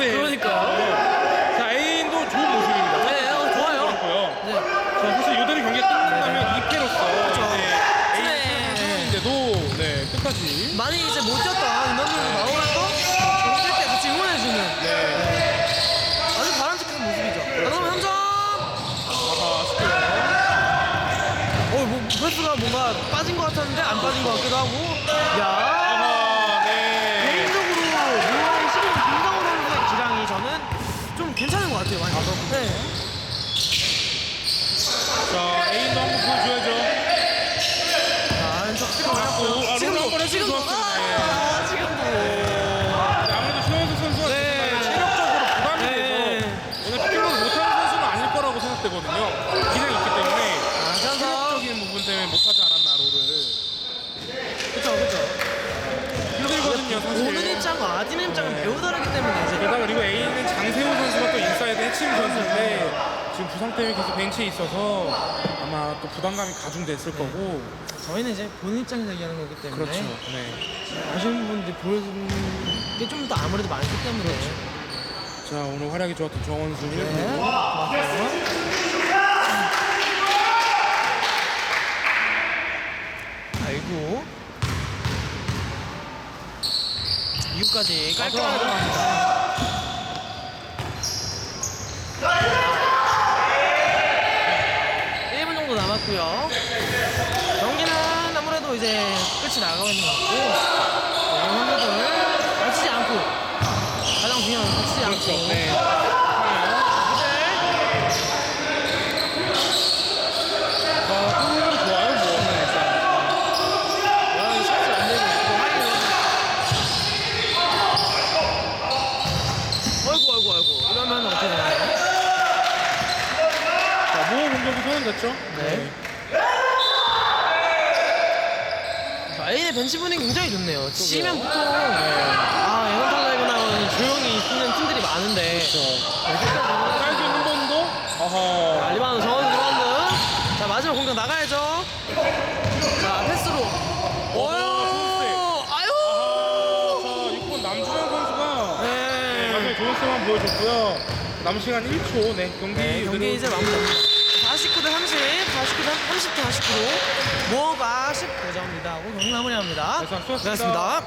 네. 그러니까요. 자, 에인도 좋은 모습입니다. 네, 어, 좋아요. 그렇고요. 네. 자, 사실 요대로 경기가 끝난다면 2패로서 그렇죠. 이제 네. 에인 네, 끝까지 많이 이제 못 뛰었던 인원들도 나오면서 경기 때 같이 응원해주는 네. 아주 바람직한 모습이죠. 자, 그러면 현점! 아하, 쉽게요. 어, 뭐, 패스가 뭔가 빠진 것 같았는데 안 빠진 것 같기도 하고. 야 아하, 네. 개인적으로 무한 11 김상호 선수의 기량이 저는 좀 괜찮은 것 같아요. 많이. 네. 자, 에인도 한번 보여줘야죠. 자, 지금 잡고, 아, 롤 한번 해주면 지금도. 좋았을 아, 지금도. 아무래도 최현수 선수가 네. 체력적으로 부담이 네. 돼서 오늘 피킹을 못하는 선수는 아닐 거라고 생각되거든요. 기량이 있기 때문에 아. 체력적인 부분 때문에 못하지 않았나 롤을. 그쵸, 그쵸. 힘들거든요, 사실. 보는 입장과 아디는 입장은 네. 매우 다르기 때문에 이제. 게다가 그리고 A는 장세호 선수가 또 인사이드 선수인데 지금 부상 때문에 계속 벤치에 있어서 아마 또 부담감이 가중됐을 거고 저희는 이제 본인 입장에서 얘기하는 거기 때문에 그렇죠. 네. 아쉬운 부분들이 보여주는 게좀 더 아무래도 많기 때문에 자 오늘 활약이 좋았던 정원수 네. 네. 고맙고요. 아이고 이후까지 깔끔하게 들어갑니다. 자, 1분 정도 남았고요. 경기는 아무래도 이제 끝이 나가고 있는 것 같고 네, 선수들 다치지 않고 가장 중요한 건 다치지 않고 그렇죠. 네. 이 아이고 아이고 이러면 어떻게 되나요? 자 모호 공격이 소용됐죠? 네. 마인의 벤치 분위기 굉장히 좋네요. 치면 보통 아 에건 탈라이브나 조용히 뛰는 팀들이 많은데. 짧게 한 번도 아하 리바운드 정원 리바운드 자 마지막 공격 나가야죠. 자 패스로 어유 아유 자 6번 남준현 선수가 네, 네. 굉장히 좋은 스만 보여줬고요. 남은 시간 1초. 네, 경기 네, 경기 이제 마무리됩니다. 49대 30, 40km, 30km, 40km 모바식 대장입니다. 오늘 경남은이 합니다. 네, 수고하셨습니다. 수고하셨습니다.